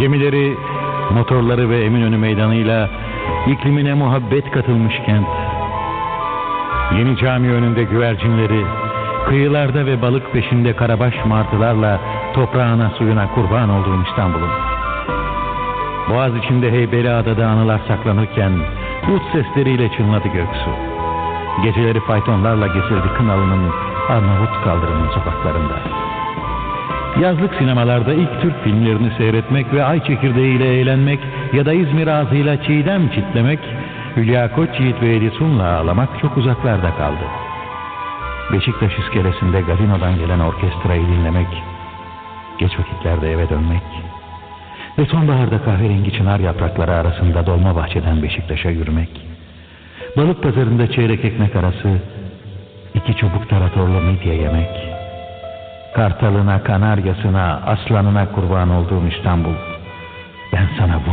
Gemileri, motorları ve Eminönü meydanıyla iklimine muhabbet katılmış kent. Yeni cami önünde güvercinleri, kıyılarda ve balık peşinde karabaş martılarla toprağına suyuna kurban olduğum İstanbul'un. Boğaz içinde Heybeliada'da anılar saklanırken ut sesleriyle çınladı göksu. Geceleri faytonlarla gezirdi Kınalı'nın Arnavut kaldırımın sokaklarında. Yazlık sinemalarda ilk Türk filmlerini seyretmek ve ay çekirdeğiyle eğlenmek ya da İzmir ağzıyla çiğdem çitlemek, Hülya Koçyiğit ve Edisun'la ağlamak çok uzaklarda kaldı. Beşiktaş iskelesinde Gazino'dan gelen orkestrayı dinlemek, geç vakitlerde eve dönmek ve sonbaharda kahverengi çınar yaprakları arasında dolma bahçeden Beşiktaş'a yürümek, balık pazarında çeyrek ekmek arası iki çubuk taratorlu midye yemek, kartalına, kanaryasına, aslanına kurban olduğum İstanbul, ben sana bu